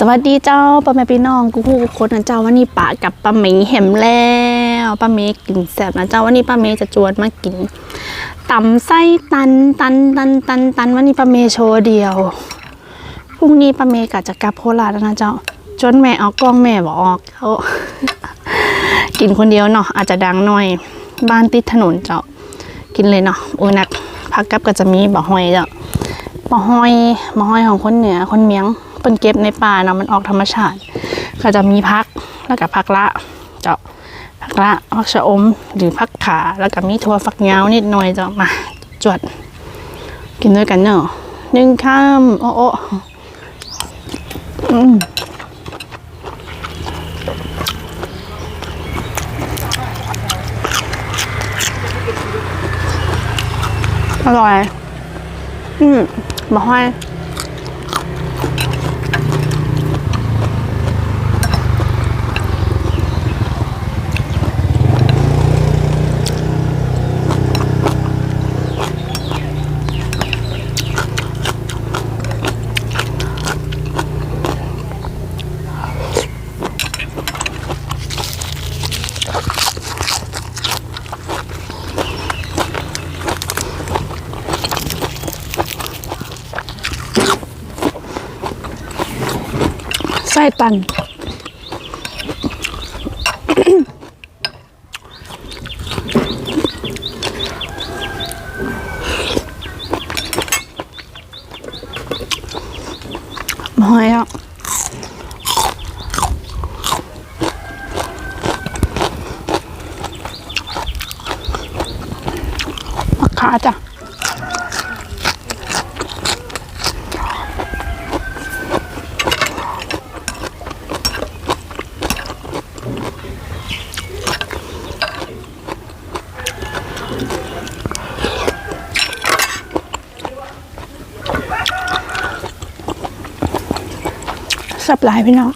สวัสดีเจ้าป้าแม่พี่น้องกูคู่กูคนนะเจ้าวันนี้ปะกับป้าเมย์เห็มแล้วป้าเมย์กินแซ่บนะเจ้าวันนี้ป้าเมย์จะจวนมากินตำไส้ตันตันตันตันตันวันนี้ป้าเมย์โชว์เดียวพรุ่งนี้ป้าเมย์กะจะกลับโคราชแล้วนะเจ้าจนแม่เอากล้องแม่บอกออกเขากินคนเดียวเนาะอาจจะดังหน่อยบ้านติดถนนเจ้ากินเลยเนาะโอ้นักพักกับก็จะมีบะหอยเจ้ามะหอยมะหอยของคนเหนือคนเมียง เป็นเก็บในป่าเนาะมันออกธรรมชาติ ก็จะมีพักแล้วก็พักละเจาะพักละพักชะอมหรือพักขาแล้วก็มีถั่วฝักยาวนิดหน่อยเจาะมาจวด กินด้วยกันเนาะหนึ่งข้ามโอ้โอ้อืมอร่อย อืมมะห้อยไส้ ตันหอยอะ สับหลายพี่น้อง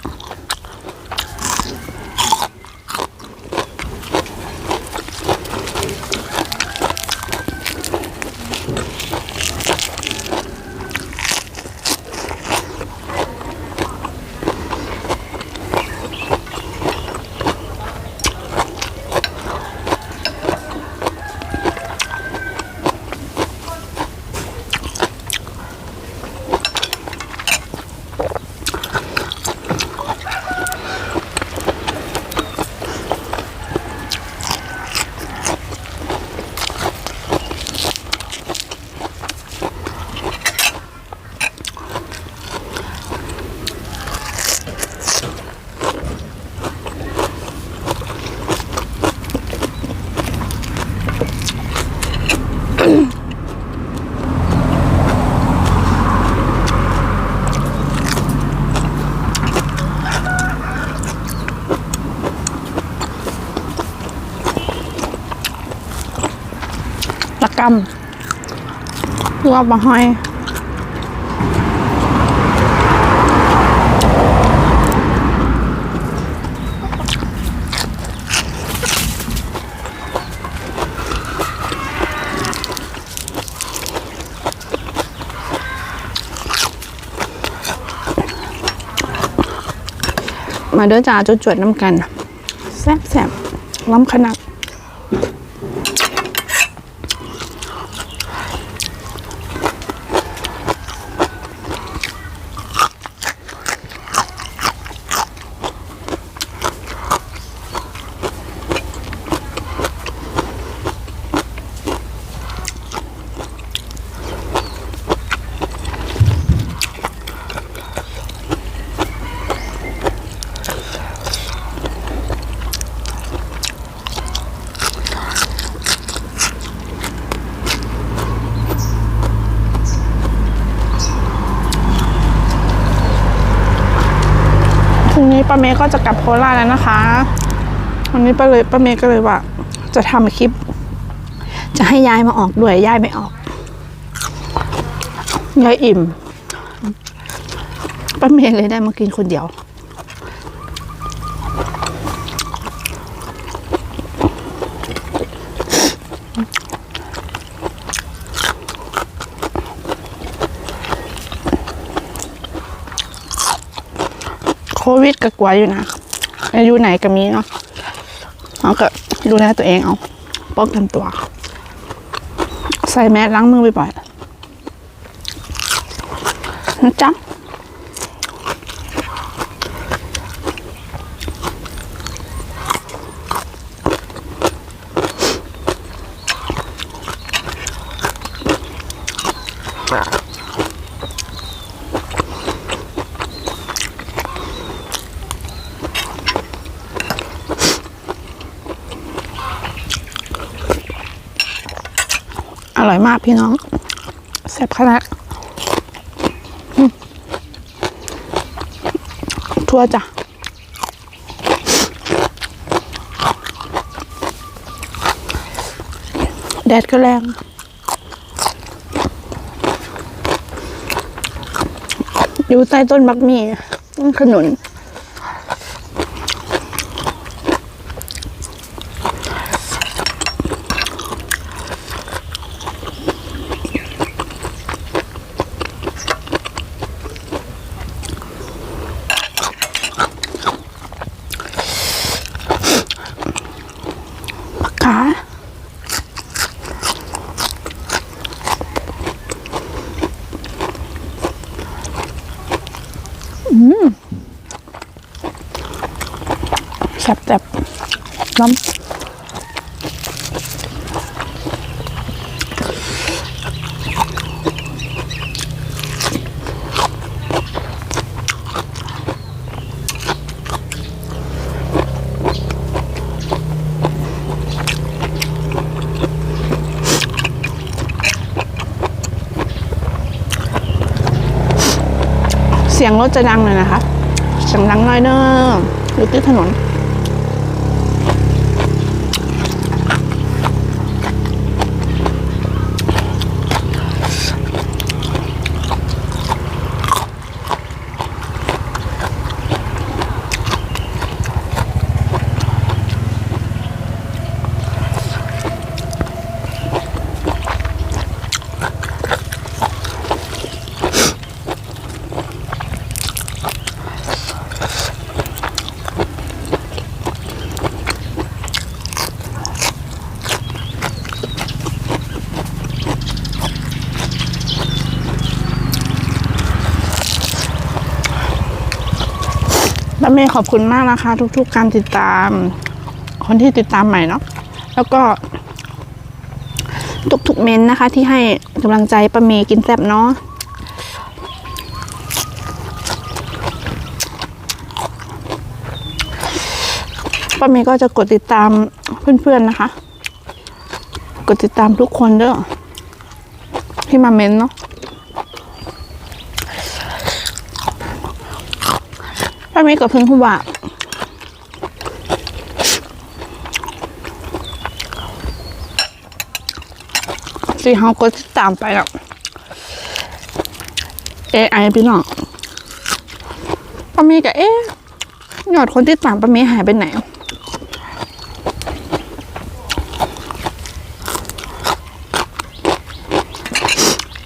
กำรอบมะห้อยมาเด้อจ้าจุดจวดน้ำกัน แซ่บแซ่บล้ำขนาด ป้าเมย์ก็จะกลับโคราชแล้วนะคะ วันนี้ป้าเลยป้าเมย์ก็เลยว่า จะทำคลิป จะให้ยายมาออกด้วยยายไม่ออกยายอิ่มป้าเมย์เลยได้มากินคนเดียว โควิดก็กลัวอยู่นะอายุไหนก็มีเนาะเราก็ดูแลตัวเองเอา ป้องกันตัว ใส่แมสล้างมือบ่อยๆนะจ๊ะ ร่อยมากพี่น้องแซ่บขนาดทั่วจ้ะแดดก็แรงอยู่ใต้ต้นบักมีต้นขนุน สียงรถจะดังเลยนะคะเสียงดังน้อยเนอะอยู่ที่ถนน เมย์ขอบคุณมากนะคะ ทุก ๆ การติดตาม คนที่ติดตามใหม่เนาะแล้วก็ ทุกๆเมนต์นะคะ ที่ให้กำลังใจป้าเมย์กินแซ่บเนาะป้าเมย์ก็จะกดติดตามเพื่อนๆนะคะ กดติดตามทุกคนเด้อที่มาเมนต์เนาะาเมย์กับพื่อนผู้บ่าสีเฮาก็ตามไปแล้ว AI พี่น้องป้าเมย์กับเอ๊ยอดคนติดตามป้าเมย์หายไปไหน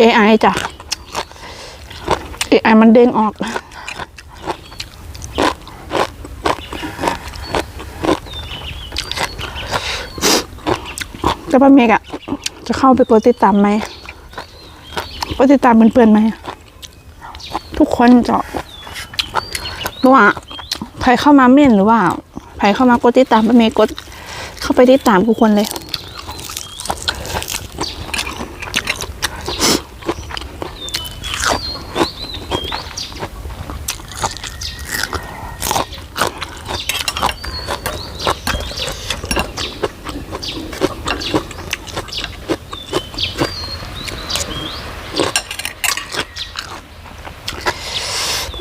AI จ้ะ AI มันเด้งออก จะป้าเมกอะจะเข้าไปกดติดตามไหมกดติดตามเพื่อนๆไหม ทุกคนจะหรือว่าใครเข้ามาเม่นหรือว่าใครเข้ามากดติดตามป้าเมกกดเข้าไปติดตามทุกคนเลย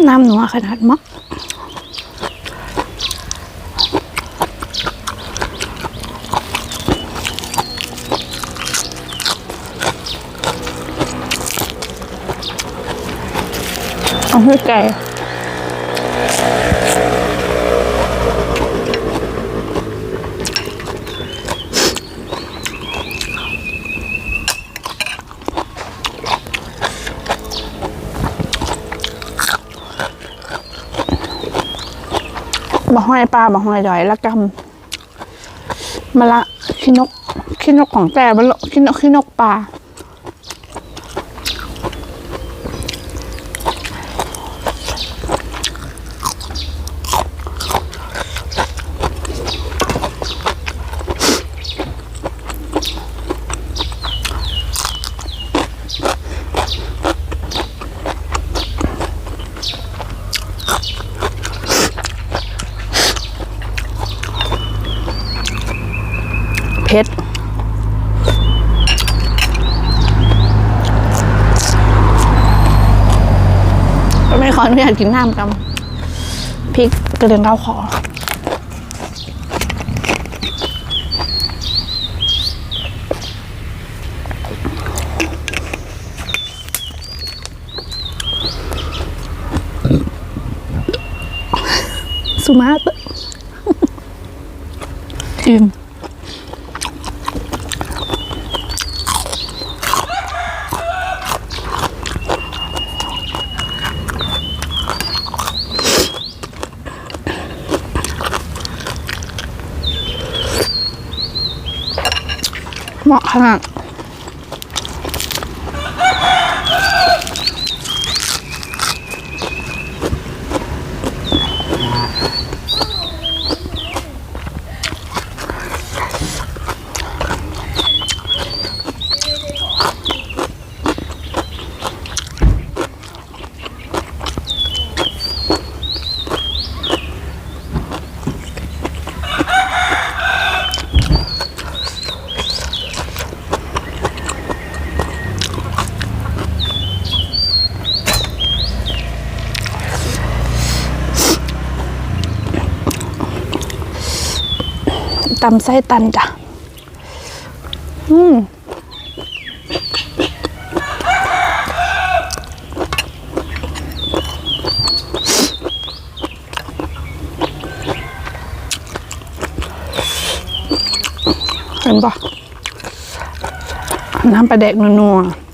น้ำหนัวขนาดมักเอาให้ไก่ บะห้อยปลาบะห้อยดอยละกำมะละขี้นกขี้นกของแต่บะลขี้นกขี้นกปลา เผ็ดไม่ขออนุญาตกินน้ำกับพริกกระเด็นเข้าคอสุมาตอิ่ม เหมาะขนาด ตำไส้ตันจ้ะ อืมเห็นปะน้ำปลาแดกนัวๆ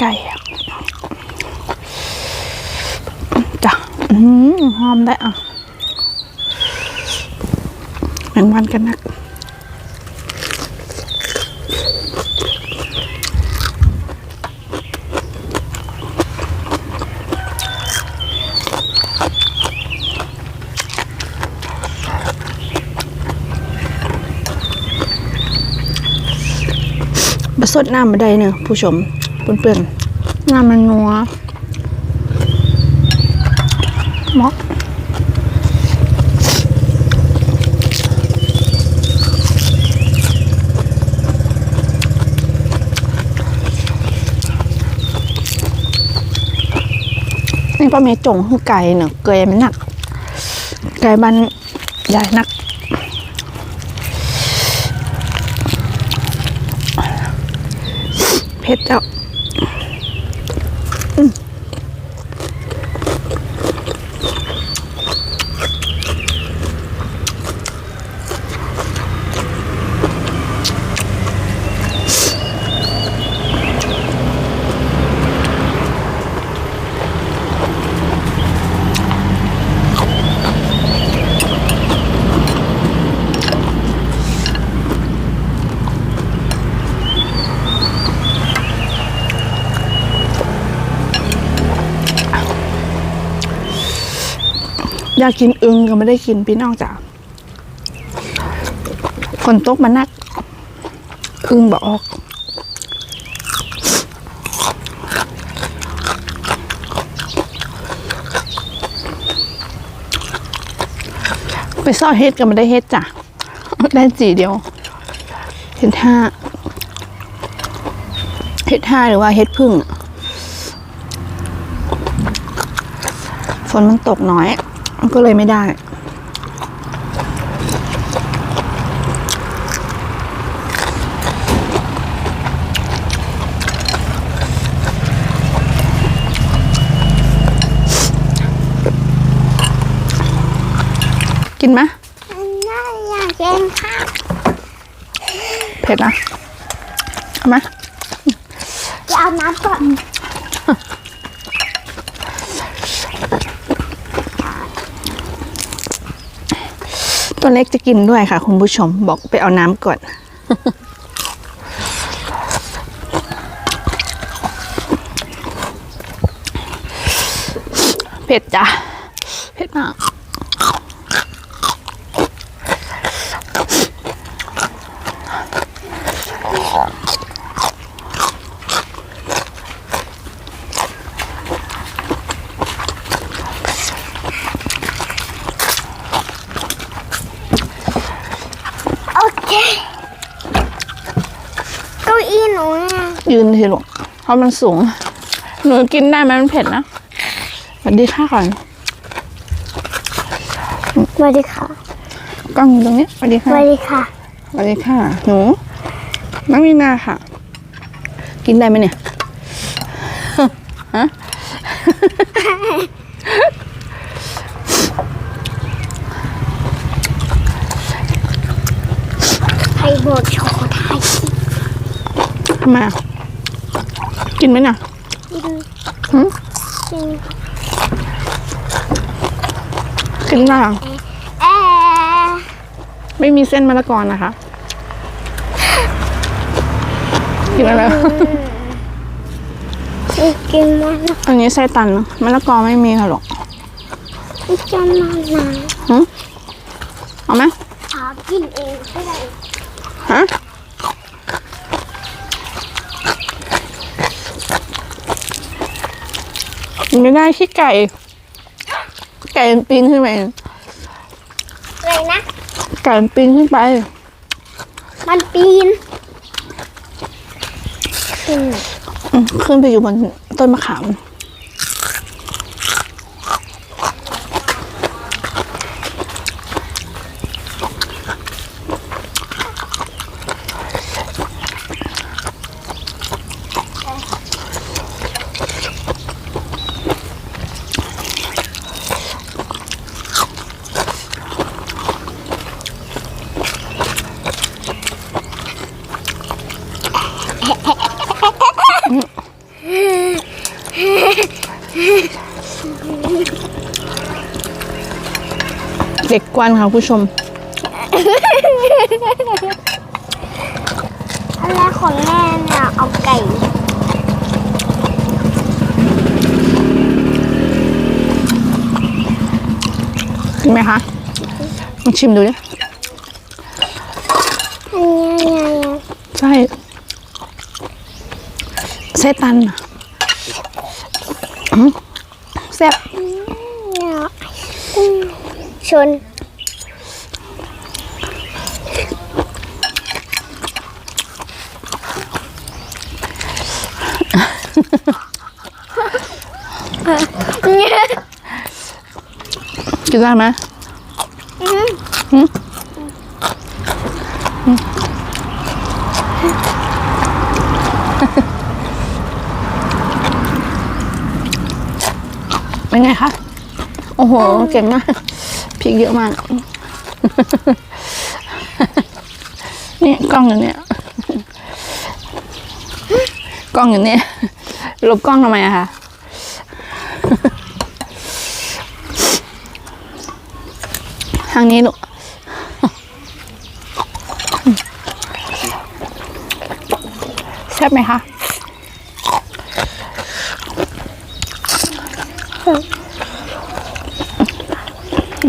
ไปให้ไก่อะจ้ะอืมหอมได้อ่ะแบ่งวันกันนัก บสดน้ำมาได้เนอะผู้ชม เปื่อนๆน้ำมันนัวเหมาะนี่ป้าเมย์จงคือไก่เนอะเกยมันหนัก ไก่บันใหญ่นักเผ็ดเจ้าอื อยากกินอึงก็ไม่ได้กินพี่น้องจ้ะฝนตกมานัก อึงบอกออกไปซ่อเฮ็ดก็ไม่ได้เฮ็ดจ้ะได้จีเดียวเฮ็ดห้าเฮ็ดห้าหรือว่าเฮ็ดพึ่งฝนมันตกน้อย ก็เลยไม่ได้กินไหมน่อยากกินค่ะเผ็ดนะเอาไหมจะเอาน้ำก่อน ตัวเล็กจะกินด้วยค่ะ คุณผู้ชมบอกไปเอาน้ำก่อน เผ็ดจ้ะ เผ็ดมาก โอเคเก้าอี้หนูไง ยืนทีลูกเพราะมันสูง หนูกินได้ไหมมันเผ็ดนะสวัสดีค่ะก่อนสวัสดีค่ะกล้องอยู่ตรงนี้สวัสดีสค่ะวัสดีค่ะ สวัสดีค่ะ หนูน้องมีนาค่ะ กินได้ไหมเนี่ย ฮะ ใครบอกโชว์ไทยทำไมอะ กินไหมเนี่ยกินหืมกินกินได้อะแอร์ไม่มีเส้นมะละกอนะคะ กินอะไรกินมันอันนี้ไส้ตันนะมะละกอไม่มีค่ะหรอกจะมาหนาหึเอาไหม หากินเองก็ได้ ฮะ ไม่ได้ขี้ไก่ ไก่มันปีนขึ้นไปเลยนะ ไก่มันปีนขึ้นไป มันปีนอืมอืมขึ้นไปอยู่บนต้นมะขาม กกวนค่ะผู้ชมอันแรกของแม่เนี่ยเอาไก่กินไหมคะลองชิมดูดิอันนี้ไงใช่ไส้ตันอะอืมแซ่บเนี่ยอืมชน กินได้ไหมอืมเป็นไงคะ โอ้โห เก่งมากพริกเยอะมาก นี่กล้องอยู่เนี่ยกล้องอยู่เนี่ยลบกล้องทำไมอะคะางนี้ลูกแซ่บไหมคะ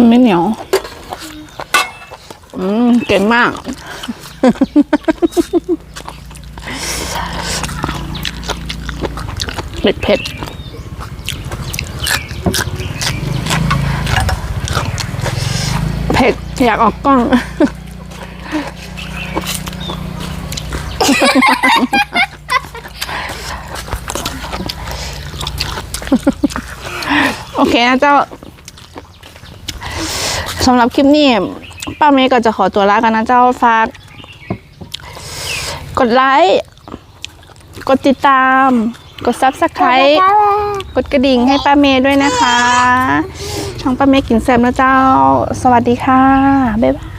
ไม่เหนียว อืม เก่งมาก เผ็ดเผ็ด เผ็ด อยากออกกล้อง โอเคนะเจ้าสำหรับคลิปนี้ ป้าเมย์ก็จะขอตัวลากันนะเจ้าฝาก กดไลค์ กดติดตาม กดซับสไครต์กดกระดิ่งให้ป้าเมย์ด้วยนะคะ ช่องป้าเมย์กินแซมนะเจ้า สวัสดีค่ะ บ๊ายบาย